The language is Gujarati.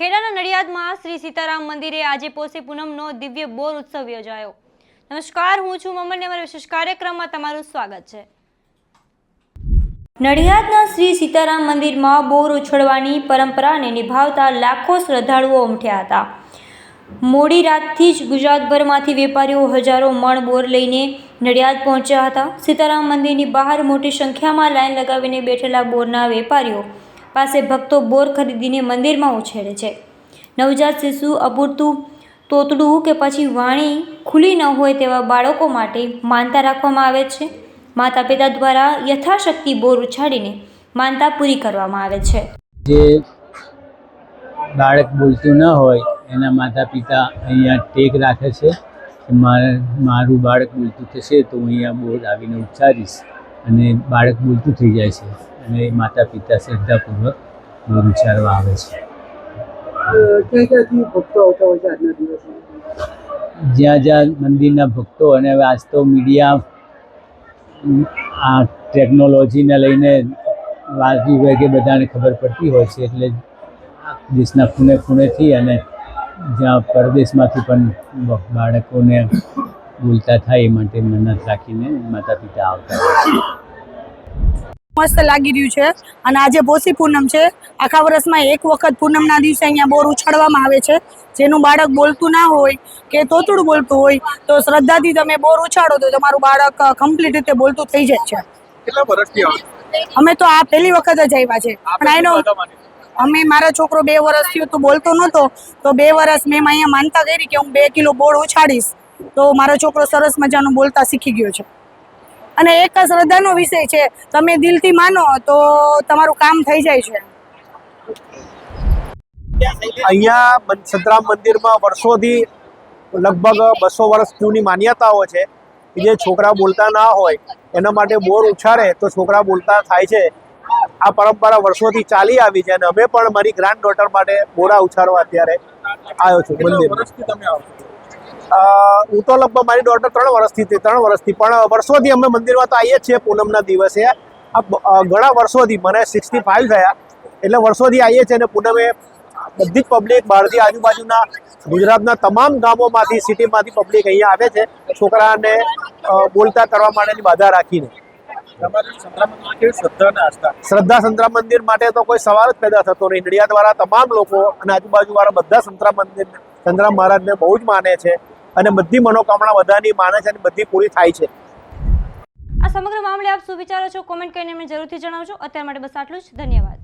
ખેડાના નડિયાદમાં શ્રી સીતારામ મંદિરે આજે પોષી પૂનમનો દિવ્ય બોર ઉત્સવ યોજાયો. નમસ્કાર, હું છું મમન અમારા વિશેષ કાર્યક્રમમાં તમારું સ્વાગત છે. નડિયાદના શ્રી સીતારામ મંદિરમાં બોર ઉછળવાની પરંપરાને નિભાવતા લાખો શ્રદ્ધાળુઓ ઉમટ્યા હતા. મોડી રાતથી જ ગુજરાતભરમાંથી વેપારીઓ હજારો મણ બોર લઈને નડિયાદ પહોંચ્યા હતા. સીતારામ મંદિરની બહાર મોટી સંખ્યામાં લાઈન લગાવીને બેઠેલા બોરના વેપારીઓ પાસે ભક્તો બોર ખરીદીને મંદિરમાં ઉછેરે છે. નવજાત શિશુ અપૂરતું તોતડું કે પછી વાણી ખુલ્લી ન હોય તેવા બાળકો માટે માનતા રાખવામાં આવે છે. માતા પિતા દ્વારા યથાશક્તિ બોર ઉછાડીને માનતા પૂરી કરવામાં આવે છે. જે બાળક બોલતું ન હોય, એના માતા પિતા અહીંયા ટેક રાખે છે કે મારું બાળક બોલતું થશે તો હું અહીંયા બોર આવીને ઉચ્ચારીશ અને બાળક બોલતું થઈ જાય છે. અને માતા પિતા શ્રદ્ધાપૂર્વક વિચારવા આવે છે. જ્યાં જ્યાં મંદિરના ભક્તો અને હવે આજ તો મીડિયા આ ટેકનોલોજીને લઈને વાજી વેગે બધાને ખબર પડતી હોય છે એટલે દેશના ખૂણે ખૂણેથી અને જ્યાં પરદેશમાંથી પણ બાળકોને બોલતા થાય એ માટે મન્નત રાખીને માતા પિતા આવતા હોય છે. મસ્ત લાગી રહ્યું છે. અને આજે પોષી પૂનમ છે. આખા વર્ષમાં એક વખત પૂનમના દિવસે અહીંયા બોર ઉછાળવામાં આવે છે. જેનું બાળક બોલતું ના હોય કે તોતડું બોલતું હોય તો શ્રદ્ધાથી તમે બોર ઉછાળો તો તમારું બાળક કમ્પ્લીટ રીતે બોલતું થઈ જાય છે. કેટલા વર્ષથી અમે તો આ પહેલી વખત જ આવ્યા છે. પણ એનો અમે મારા છોકરો બે વર્ષ થયું તો બોલતો નહોતો તો બે વર્ષ મેં અહીંયા માનતા કરી કે હું બે કિલો બોર ઉછાડીશ તો મારો છોકરો સરસ મજાનું બોલતા શીખી ગયો છે. અને એક શ્રદ્ધાનો વિષય છે. તમે દિલથી માનો તો તમારું કામ થઈ જાય છે. અહીંયા સંતરામ મંદિરમાં વર્ષોથી લગભગ બસો વર્ષ જૂની માન્યતાઓ છે જે છોકરા બોલતા ના હોય, એના માટે બોર ઉછાળે તો છોકરા બોલતા થાય છે. આ પરંપરા વર્ષોથી ચાલી આવી છે અને અમે પણ મારી ગ્રાન્ડ ડોટર માટે બોરા ઉછાળવા અત્યારે આવ્યો છું મંદિર હું તો લગભગ મારી ડોટર ત્રણ વર્ષથી ત્રણ વર્ષથી પણ વર્ષોથી અમે મંદિરમાં તો આવીએ છીએ પૂનમના દિવસે. આ ઘણા વર્ષોથી મને સિક્સટી ફાઇવ થયા. એટલે વર્ષોથી આવીએ છીએ અને પૂનમે બધી જ પબ્લિક બહારથી આજુબાજુના ગુજરાતના તમામ ગામોમાંથી સિટીમાંથી પબ્લિક અહીંયા આવે છે. છોકરાને બોલતા કરવા માટેની બાધા રાખીને. શ્રદ્ધા સંતરામ મંદિર માટે તો કોઈ સવાલ જ પેદા થતો નહીં. નડિયાદવાળા તમામ લોકો અને આજુબાજુવાળા બધા સંતરામ મંદિર સંતરામ મહારાજને બહુ જ માને છે. અને બધી મનોકામના બધાની માને છે અને બધી પૂરી થાય છે. આ સમગ્ર મામલે આપ શું વિચારો છો? કોમેન્ટ કરીને અમને જરૂરથી જણાવજો. અત્યાર માટે બસ આટલું જ. ધન્યવાદ.